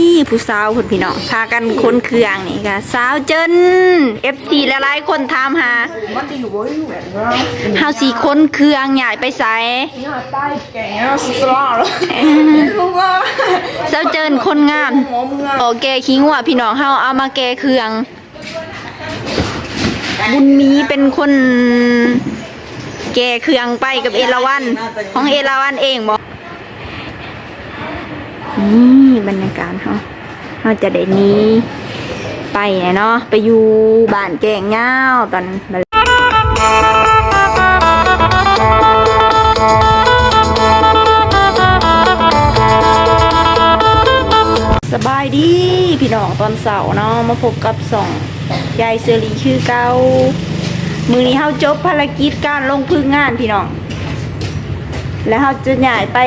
นี่ผู้สาวคุณพี่น้องพากันคนเครื่องนี่ค่ะ สาวเจน FC หลายๆคนถามหามันจะอยู่บนอยู่แบบนี้เฮาสีคนเครื่องใหญ่ไปใส่ใต้แก่เนี่ยสลาแล้วลูกว่าสาวเจนคนงามโอเคคิงว่าพี่น้องเฮาเอามาแก้เครื่อง บุญมีเป็นคนแก้เครื่องไปกับเอราวันของเอราวันเองบอกนี่ บรรยากาศเฮาเฮาจะได้นี้ไปเนาะไปอยู่บ้านแกงเงาตอนสบายดีพี่น้องตอนเสาร์เนาะมาพบกับสองยายเซรีคือเก้ามือนี้เฮาจบภารกิจการลงพึ่งงานพี่น้องแล้วเฮาจะย้ายไป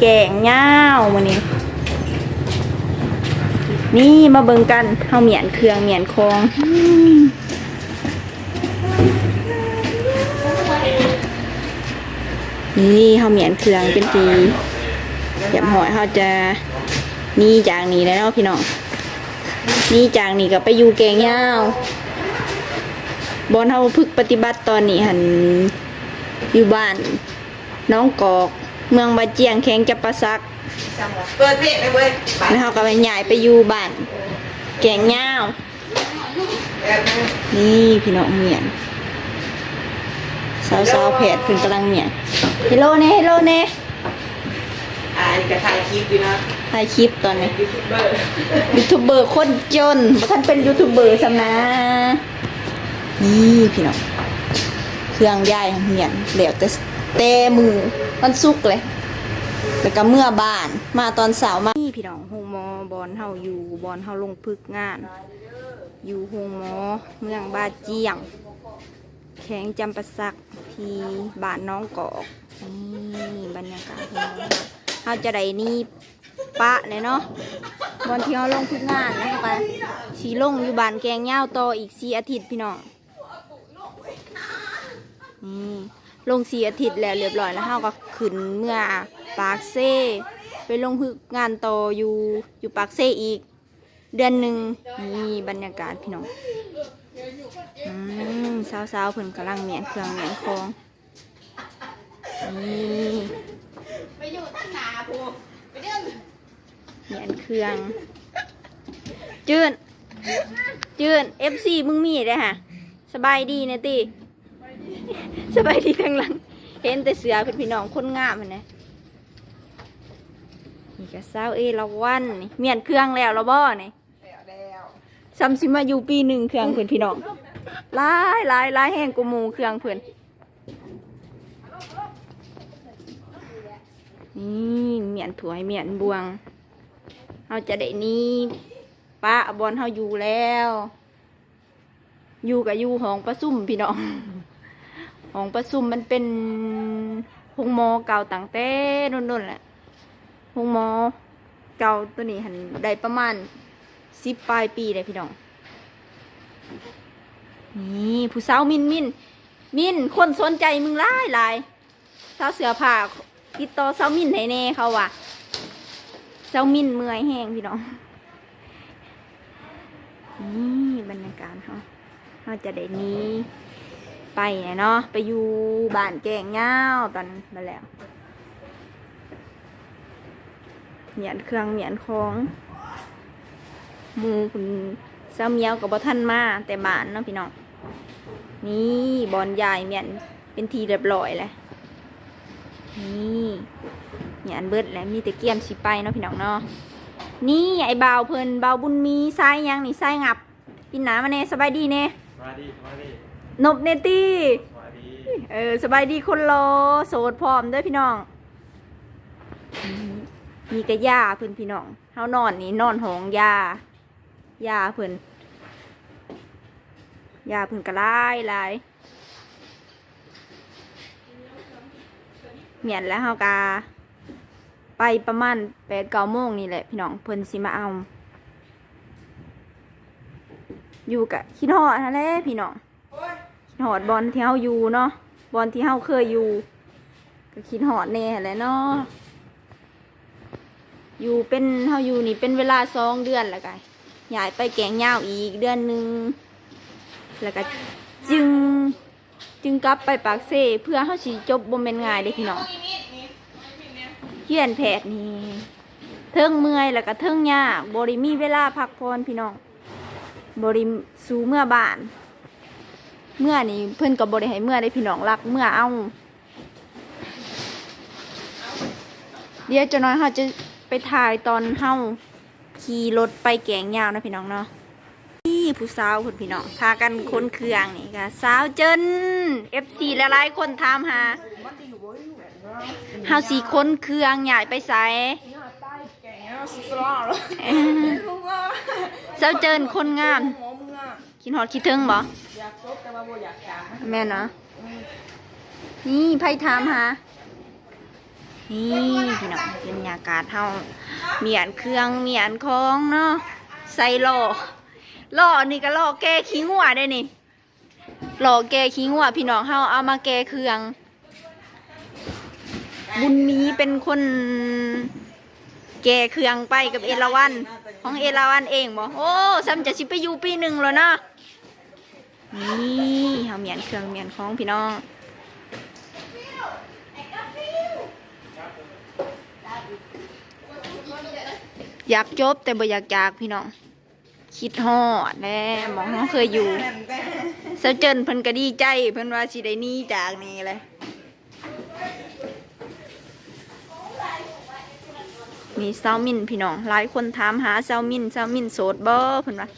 แกงเงามื้อนี้ นี่มาเบิ่งกันเฮาเหมียนเครื่องเหมียนคองนี่เฮาเหมียนเครื่องเป็นทีเดี๋ยวหอยเฮาจะนี่จากนี้แล้วเนพี่น้องนี่จากนี้ก็ไปอยู่แกงยาวบอนเฮาพึกปฏิบัติตอนนี้หันอยู่บ้าน น้องกอก เมืองบาเจียงแข้งจับปะซัก เปิดเพลงเลยเว้ยแล้วเขาก็ไปย้ายไปอยู่บ้านแกงเงาวนี่พี่น้องเหมียนสาวสาวๆแผดเพิ่นกำลังเหมียนเฮลโลเน่เฮลโลเน่อ่านี่ก็ถ่ายคลิปอยู่นะถ่ายคลิปตอนนี้ ยูทูบเบอร์ยูทูบเบอร์คนจนบ่ท่านเป็นยูทูบเบอร์ซำนะ นี่พี่น้อง เครื่องย่ายเหมียนเหลวแต่แต่มือมันสุกเลย แล้วก็เมื่อบ้านมาตอนเสาร์มานี่พี่น้องโฮงมอบอลเฮาอยู่บอลเฮาลงพึกงาน อยู่โฮงมอเมืองบาเจียง แข้งจำปาสักที่บ้านน้องกอกนี่บรรยากาศโฮงหมอเฮาจะได้นี่ปะเลยเนาะบอลที่เฮาลงพึกงานแล้วไปสีลงอยู่บ้านแกงย่าต่ออีกสี่อาทิตย์พี่น้องนี่ลงสี่อาทิตย์แล้วเรียบร้อยแล้วเฮาก็ขึ้นเมื่อ ปากเซไปลงพึกงานต่ออยู่อยู่ปากเซอีก เดือนหนึ่งนี่บรรยากาศพี่น้องอืมสาวๆเพิ่นกำลังเหมียนเครื่องเหมียนคองนี่ไปอยู่ทั้งนาพูไปเรื่งเหมียนเครื่อง จืนจืนเอฟซีมึงมีได้ฮะสบายดีนะตีสบายดีข้างหลัง เห็นแต่เสือเป็นพี่น้องคนงามเห็ นไหมนี่ก็สาวเอราวันนี่เหมียนเครื่องแล้วเราบ่นี่แล้วแล้วซ้ำสิมาอยู่ปีหนึ่งเครื่องเพื่อนพี่น้องหลายหลายหลายแห่งกูหมูเครื่องเพื่อนนี่เหมียนถวยเหมียนบวงเราจะได้นี่ป้าบอลเขาอยู่แล้ว อยู่กับอยู่ห้องประซุ่มพี่น้องห้องประซุ่มมันเป็นหงมอเก่าต่างแต่นุ่นๆแหละ หงมอเก่าตัวนี้หันได้ประมาณสิบปลายปีเลยพี่น้อง นี่ผู้สาวมินมินมินคนสนใจมึงหลายหลายสาวเสือผ่าติดต่อสาวมินให้แน่เขาว่ะสาวมินเมื่อยแห้งพี่น้อง นี่บรรยากาศเขาเขาจะได้นี้ ไปเนี่ยเนาะไปอยู่บ้านแกงเงาตอนมาแล้ว เหมียนเครื่องเหมียนของหมูคุณเจ้าเมียวกับบท่านมาแต่บ้านเนาะพี่น้องนี่บอลใหญ่เมียนเป็นทีเรียบร้อยเลยนี่เมียนเบิดแล้วมีแต่เกียมสิไปเนาะพี่น้องเนาะนี่ไอ้บ่าวเพิ่นบ่าวบุญมีไส้ยังนี่ไส้งับปินหนามาเน่สบายดีเน่สวัสดีสวัสดีนบเนตี้สวัสดีเออสบายดีคนรอโสดพร้อมเด้อพี่น้อง มีกระยาเพิ่นพี่น้องเฮานอนนี่นอนหองยาหญ้าเพิ่นหญ้าเพิ่นกระลายหลายเมียนแล้วเฮากาไปประมาณแปดเก้าโมงนี่แหละพี่น้องเพิ่นสิมาเอา อยู่กะคิดฮอดนั่นแหละพี่น้องคิดหอดบอลที่เฮาอยู่เนาะบอลที่เฮาเคยอยู่ก็คิดหอดแน่แหละเนาะ อยู่เป็นเฮาอยู่นี่เป็นเวลาสองเดือนแล้วกันย้ายไปแกงยาวอีกเดือนหนึ่งแล้วก็จึงจึงกลับไปปากเซ่เพื่อเฮาสิจบบ่แม่นง่ายเด้พี่น้องเฮียนแพทย์นี่เทิงเมื่อยแล้วก็เทิงยากบ่ได้มีเวลาพักผ่อนพี่น้องบ่ได้สู่เมื่อบ้าน เมื่อนี่เพิ่อนก็บ่ได้ให้เมื่อได้พี่น้องรักเมื่อเอาเดี๋ยวจะน้อยเขาจะ ไปถ่ายตอนเฮาขี่รถไปแกงยาวนะพี่น้องเนาะนี่ผู้สาวคนพี่น้องพากันคนเครื่องนี่ค่ะสาวเจน FC หลายๆคนถามหาเฮาสีคนเครื่องใหญ่ไปใส่แกงแล้วสุดหล่อเลยเอ้ยลุงอะสาวเจนคนงามหมอมึงอะคิดฮอดคิดถึงบ่อยากจบแต่ว่าบ่อยากจางแม่นเนาะนี่ไพ่ถามหา นี่พี่น้องเป็นบรรยากาศเฮามีอันเครื่องมีอันของเนาะใส่หล่อหล่อนี่ก็หล่อแก้ขี้งัวได้นี่หล่อแก้ขี้งัวพี่น้องเฮาเอามาแก้เครื่อง บุญมีเป็นคนแก้เครื่องไปกับเอราวันของเอราวันเองบ่โอ้ซ้ำจะสิไปอยู่ปีหนึ่งแล้วเนาะนี่เฮาเมียนเครื่องเมียนของพี่น้อง อยากจบแต่บ่อยากจากพี่น้อง คิดฮอดแน่หมองเขาเคยอยู่เซาเจินเพิ่นก็ดีใจ เพิ่นว่าสิได้หนี้จากนี่เลยมีเซามินพี่น้องหลายคนถามหาเซามินเซามินโสดบ่เพิ่นว่า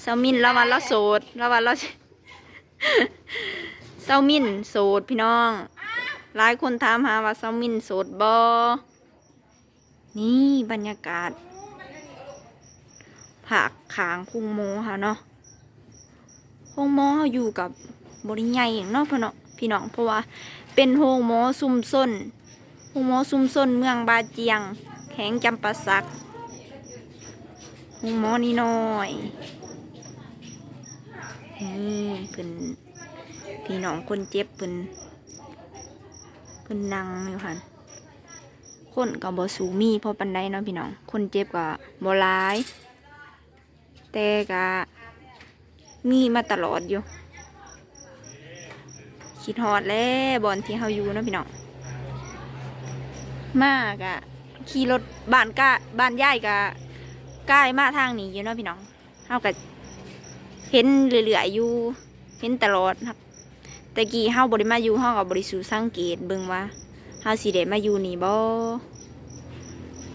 เซามินล้วว่าเราโสดล้วว่าเราเซามินโสดพี่น้องหลายคนถามหาว่าเซามินโสดบ่นี่บรรยากาศ ผักขางคุงโมค่ะเนาะคุงโมเขาอยู่กับบริใหญ่เนาะพี่น้องพี่น้องเพราะว่าเป็นโฮงโมซุ่มซนโฮงโมซุ่มซนเมืองบาเจียง แข็งจำปาสักโฮงโมนี่น้อยนี่เพิ่นพี่น้องคนเจ็บเพิ่นเพิ่นนั่งอยู่ค่ะคนกับบอสูมีเพอปันไดเนาะพี่น้อง คนเจ็บกับบหลาย แต่กะมีมาตลอดอยู่ คิดฮอดแล้วบอนที่เฮาอยู่นาะพี่น้องมากอะขี่รถบ้านก้าบ้านย่ายกะใกล้มาทางนี้อยู่เนาะพี่น้องเฮากะเห็นเรื่อยๆอยู่ เห็นตลอดครับ แต่กี้เฮาบริมาอยู่เฮากับบริสูสังเกตเบิ่งว่าเฮาสิได้มาอยู่นี่บ่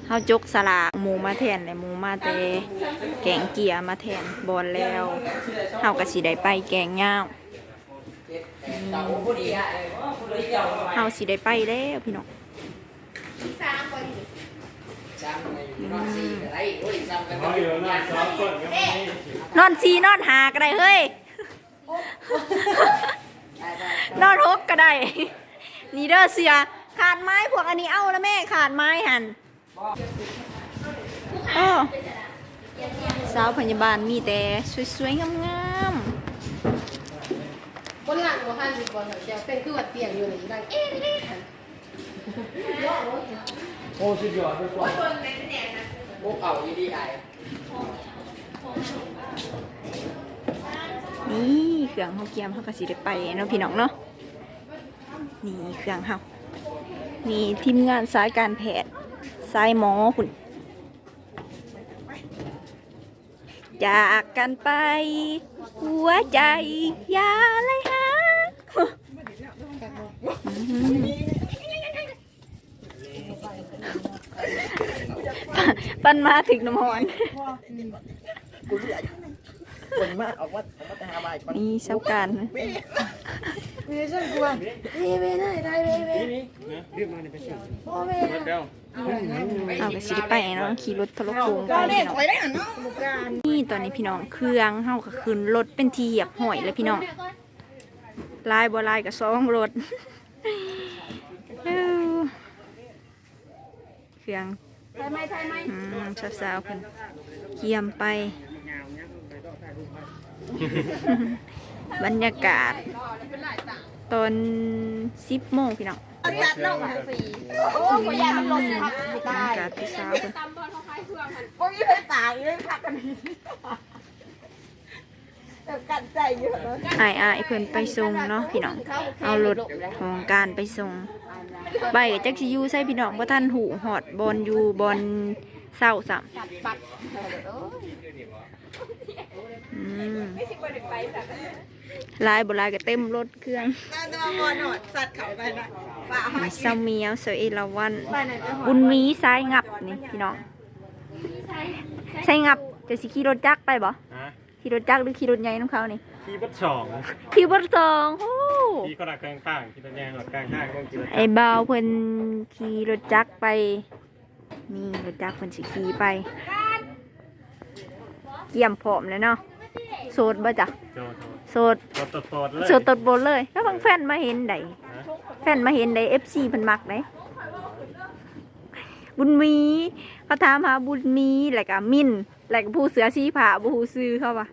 เฮาจกสลากหมูมาแทนแต่หมูมาแต่แกงเกียมาแทนบอลแล้วเฮาก็สิได้ไปแกงย่าวเฮาสิได้ไปแล้วพี่น้องนอนซีนอนหาก็ได้เฮ้ย นอนหกก็ได้นี่เด้อเสือขาดไม้พวกอันนี้เอาแล้วแม่ขาดไม้หัน อ้อสาวพยาบาลมีแต่สวยๆงามคนหลังว่าหันสิบคนเดี๋ยวเป็นคือวัดเตียงอยู่หนึ่งดังเอ๊ะเอ๊ะหันโอ้สุดยอดไปกว่าพวกเอาอีดีไอๆนี่เครื่องเขาเกียมเขาก็สิได้ไปเนาะพี่น้องเนาะนี่เครื่องเขานี่ทีมงานสายการแพทย์ สายหมอคุณจากกันไป หัวใจ อย่าเลยฮะปันมาถึงน้ำหอนคนมากออกมาออกมาแต่หาใบก่อนนี่เช้าการเวชั่นกวนเวเวได้ได้เวเวโอเว เอากระสิได้ไปเนาะขี่รถทะลุโค้งไปพี่น้องไปได้หันเนาะนี่ตอนนี้พี่น้องเครื่องเฮาก็ขึ้นรถเป็นทีเหยียบหอยแล้วพี่น้องลายบ่ลายกับซองรถเอ้าเครื่องใช่ไหมใช่ไหมอืมสาวๆเพิ่นเกียมไปบรรยากาศ ตอนสิบโมงพี่น้อง สัตว์ลงฟรีโอ้ยยามันลงทับไม่ได้การพี่สาวเพิ่นพวกนี้เป็นตายเลยพักกันแต่กันใจเยอะเลยอายอายเพิ่นไปส่งเนาะพี่น้อง เอารถของการไปส่งใบก็จักสิอยู่ใส่พี่น้องบ่ทันหูหอดบอลอยู่บอลเศร้าซ้ํปัดปัดอืม ลายบ่ลายก็เต็มรถเครื่องตาตัวบอลหนวดสัตว์เขาไปนะป่ามีเศร้าเมียวเสยเอราวัน บุญมีสายงับนี่พี่น้องใช่งับจะสิขี่รถจักรไปบ่ฮะขี่รถจักรหรือขี่รถใหญ่น้ำเขานี่ขี่บัดสองขี่รถสองโอ้ขี่ก็ดักกลางข้างขี่ตะแยงหลักกลางข้างต้องขี่รถไอ้บ่าวเพิ่นขี่รถจักรไปมีรถจักรเพิ่นสิขี่ไปเกี่ยมพร้อมแล้วเนาะโสดบ่จ้ะโจโจโสดรถตดตดเลยโสดตดบนเลย แล้วบางแฟนมาเห็นไดฮะแฟนมาเห็นได FC เพิ่นมักไดบุญมีเขาถามหาบุญมีแล้วก็มินแล้วก็ผู้เสือชีผาบ่ฮู้ชื่อเขาว่า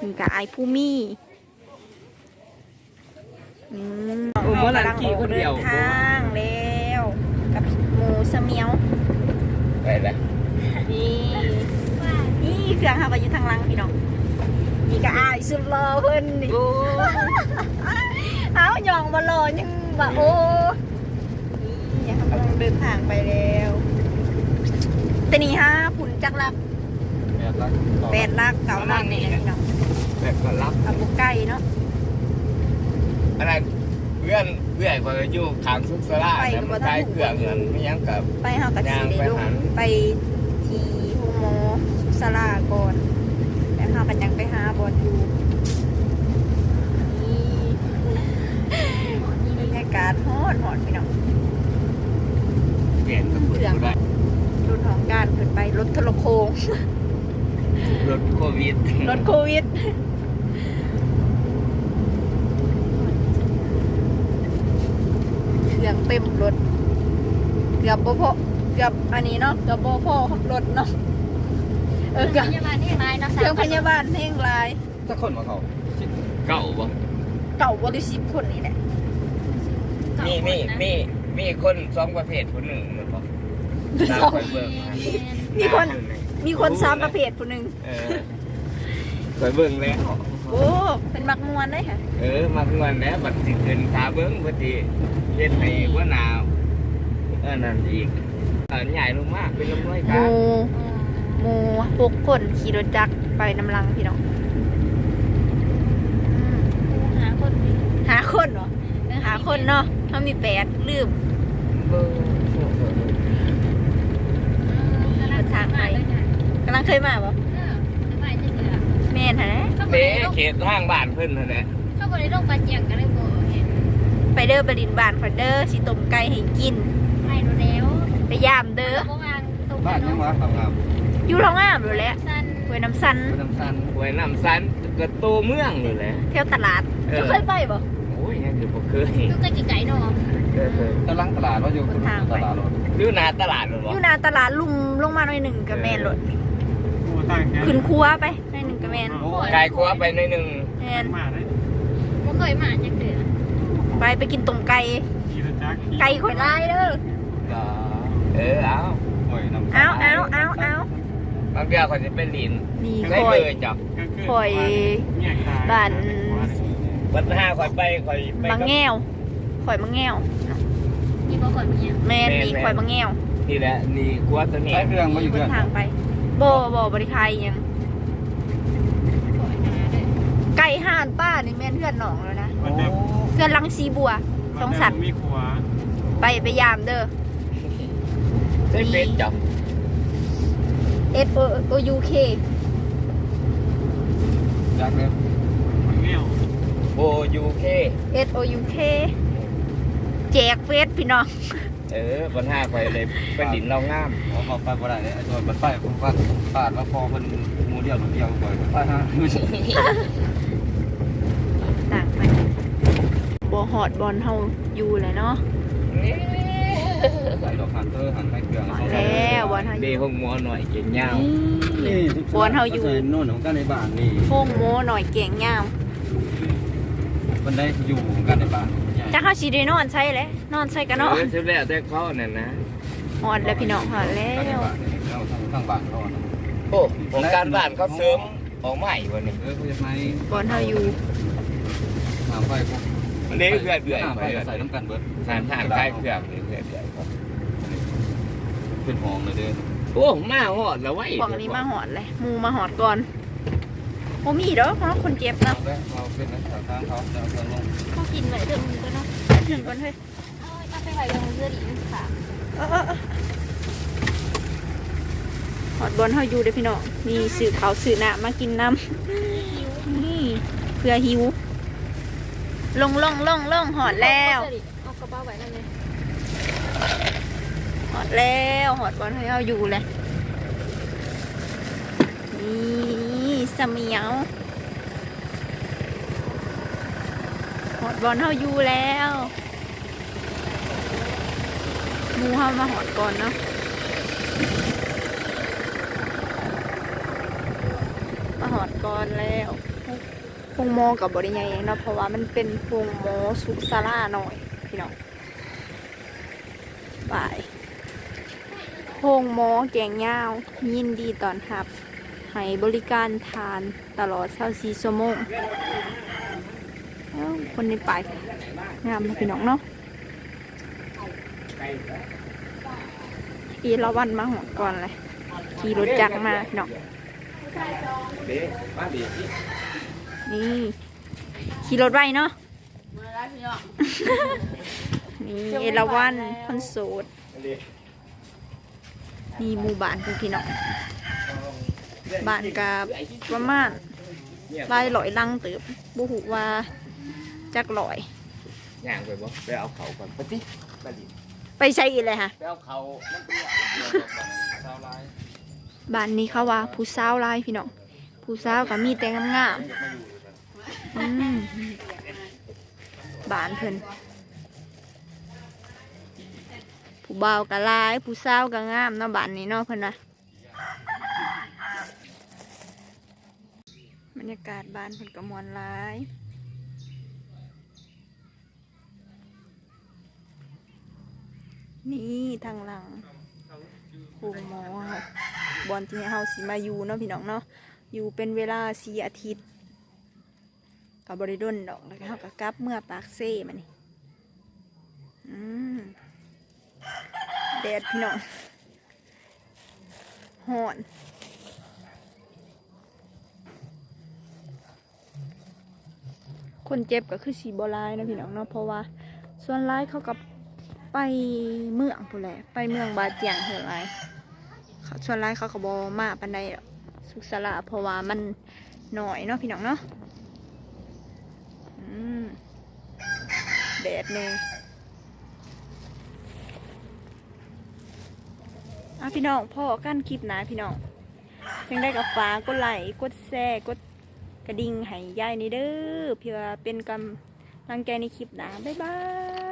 นี่ก็ไอายผู้มีอืมโอ้โหกำลังออกเดินทางแล้วกับหมูเสมียวไปแล้วนี่นี่เครื่องเฮาก็อยู่ทางหลังพี่น้อง นี่ก็อายสุดรอเพิ่นนี่เอาหยองบ่รอยังว่าโอ้นี่เขากำลังเดินทางไปแล้วแต่นี่ฮะผุนจักรักแบบรักแปดลักเก้าลักนี่นะพี่น้องแบบก็รับเอาบุกไก่เนาะอะไรเพื่อนเพื่อนก็อยู่ขางซุกสลาแล้วมันได้เครื่องเงินไม่ยังกับไปเฮาก็สิได้ลงย่างไปหันไปที่โฮโมสุสลาก่อน แล้วเฮาก็ยังไปหาบอลอยู่นี่บรรยากาศฮอดฮอดพี่น้องเปลี่ยนกับเพื่อนได้รถของการขึ้นไปรถทรโคงรถโควิดรถโควิดเครื่องเต็มรถเกือบบ่พอเกือบอันนี้เนาะเกือบบ่พอขับรถเนาะ เออเกือบพยาบาลที่ไม้นะเครื่องพยาบาลแห่งหลายสักคนมาเขาเก่าบ่เก่าบริสิบคนนี่แหละมีมีมีมีคนสองประเภทคนหนึ่งมันบอกตามไปเบิ่งมีคนมีคนสามประเภทผู้หนึ่งเออไปเบิ่งแล้วโอ้เป็นมักมวนได้ค่ะเออมาเงินแล้วบัดสิขึ้นตาเบิ่งบัดสิเฮ็ดให้ว่าหนาวเออนั่นอีกเออใหญ่ลงมากเป็นลำน้อยหกัมูน หมูหกคนขี่รถจักรไปน้ำลังพี่น้องอืมหาคนหาคนเหรอหาคนเนาะถ้ามีแปดลืมเบิ่งกำลังเคยมาปะแม่นฮะเด้เขตทางบ้านเพิ่นนั่นแหละเขาบอกได้ลงปลาเจียงกันเลยบ่เนี่ยไปเด้อไปดินบานคอนเด้อสิต้มไก่ให้กินให้ดูแล้วไปยามเด้อเมื่อวานตรงบ้านยังวะทำงาน อยู่ท้องอ้ามอยู่แหล้วสั้นหวยน้ำซันเป็นน้ำซันหวยน้ำซันก็โตเมืองนี่แหละเที่ยวตลาดเออจะเคยไปปะโอ้ยยังคือบ่เคยลูกก็จีไก่เนาะเออเออกำลังตลาดว่าอยู่ตลาดรถอยู่หน้าตลาดหรืออบ่ยู่หนาตลาดลุมลงมาหน่อยหนึ่งกับแม่นรถกูตั้งแกขึ้นครัวไปหน่อยหนึ่งกับแม่นไกลครัวไปหน่อยหนึงแม่นมาได้ไม่เคยมาจากเดือไปไปกินต้มไก่ขี่รถจักรขี่ไก่ข่อยลายเด้อจ้าเออเอาโอ้ยน้ำเอาเอาเอาเอา บางเดียวเขาจะเป็นลินนี่ได้ข่อยเลยจ้ะก็คือข่อยแยกตายบ้านวันห้าคอยไปคอยไปบางกับแง่วข่อยบางแง่วนี่บ่ก่อนเนี่ยแม่นนี่ข่อยบางแง่วนี่แหละนี่ครัวตัวนี้ใช้เครื่องมาอยู่บเพื่อนนทางไปโบโบบริคายยังขอหาด้วยไก่ห่านป้านี่แม่นเพื่อนหนองแล้วนะมันจะเพื่อนลังซีบัวสองสัตว์มีขวาไปไปยามเด้อใช้เฟซจ้ะ S O O U K อยากเลยมันเงี้ยวโอยูเค S O U K แจกเฟสพี่น้อง เออวันห้าคอยเลยเป็นลินเรางามเอาเอาไปบ่ได้เลยไอ้ตัวมันไปผมว่าปาดแล้วพอมันมูเดียวหรือเดียวก่อนไปฮะไม่ใช่ต่างไปบอหอดบอลเฮาอยู่เลยเนาะ ใส่ดอกหันเตอร์หันไปเครื่องแล้วบอลเฮาอเดยู่หงหมอหน่อยเก่งยาวนี่บอลเฮาอยู่โน่นของกันในบ้านนี่โค้งโมหน่อยเก่งยามมันได้อยู่ของกันในบ้านใหญ่จะเข้าสีได้นอนใช่เลยนอนใช่กันเนาะเออชุดแล้วแต่เขานั่นนะหอดแล้วพี่น้องหอดแล้วข้างบ้านเขาอะนะโอ้ของการบ้านเขาเสริมของใหม่วันนี้เออเขาจะไม่บอลเฮาอยู่น้ำไฟพวก มันเด้เพื่อนเพื่อนน้ำไฟเพื่อนใส่น้ำกันเบิดสารผ่านใกล้เครื่องนี่เพื่อนเพื่อนครับเป็นห้องเลยเด้อโอ้มาหอดแล้วไว้พวกนี้มาหอดเลยหมูมาหอดก่อนโมมีดอกเนาะคนเจ็บเอาเนาะไปเราเป็นนักข่าวทางเขาจะเอาเงินลงเขากินไว้เดิมก็เนาะถึงก่อนเฮ้ยเอาไปไว้ตรงเสื้อดีค่ะเออเออเออหอดบอลเฮาอยู่เด้อพี่น้องมีสื่อเขาวสื่อหนามากินน้ำนี่เพื่อหิว ลงลงลงลงหอดแล้วเอากระเป๋าไว้นั่นเลยหอดแล้วหอดบอลให้เราอยู่เลยนี่เสมียวหอดบอลเฮาอยู่แล้วหมูเฮามาหอดก่อนเนาะมาหอดก่อนแล้ว พงโมกับบริยังเนาะเพราะว่ามันเป็นพงโมสุกซาร่าหน่อยพี่น้องบายโฮงหมแกงยาวยินดีตอนรับให้บริการทานตลอด24ชั่วโมงเอ้าคนในี้ไปงามพี่น้องเนาะอีละวันมาหอดก่อนเลยขี่รถจักรมาพี่น้องเด้มาดี นี่ ขี่รถไว้เนาะมาแล้วพี่น้อง นี่เอราวันคนโสดเด้มีหมู่บ้านคือพี่น้องบ้านกับประมาณลายหลอยลังเติบบุหูว่าจักหลอยย่างไปบ่ไปเอาเขาก่อนไปติไปดิไปใช้อีกเลยค่ะไปเอาเขามันเปรี้ยวชาวไร่บ้านนี้เขาว่าผู้สาวหลายพี่น้องผู้สาวก็มีแต่งามๆ อืมบ้านเพิ่นผู้เบาวก็หลาย ผู้สาวก็งามเนาะบานนี้เนาะเพิ่นนะบรรยากาศบ้านเพิ่นก็มวนหลายนี่ทางหลังโรงหมอบอลที่เฮาสิมาอยู่เนาะพี่น้องเนาะอยู่เป็นเวลาสี่อาทิตย์ กับบริดนดอกแล้วก็เฮากกลับเมื่อปากเซ่มานี่อืมแดดพี่น้องฮ้อนคนเจ็บก็คือสีบลายนะพี่น้องเนาะเพราะว่า ส่วนร้ายเขากับไปเมืองพูนแหละไปเมืองบาเจียงเท่าไรเขาส่วนร้ายเขาก็บอมาปันใดสุขสละเพราะว่ามันหน่อยเนาะพี่น้องเนาะ แดดเน่อะพี่น้องพ่อกั้นคลิปนะพี่น้องยังได้กับฟ้ากดไลค์กดแชร์กดกระดิ่งให้ยายนี่เด้อเพื่อเป็นกำลังใจในคลิปนะบ๊ายบาย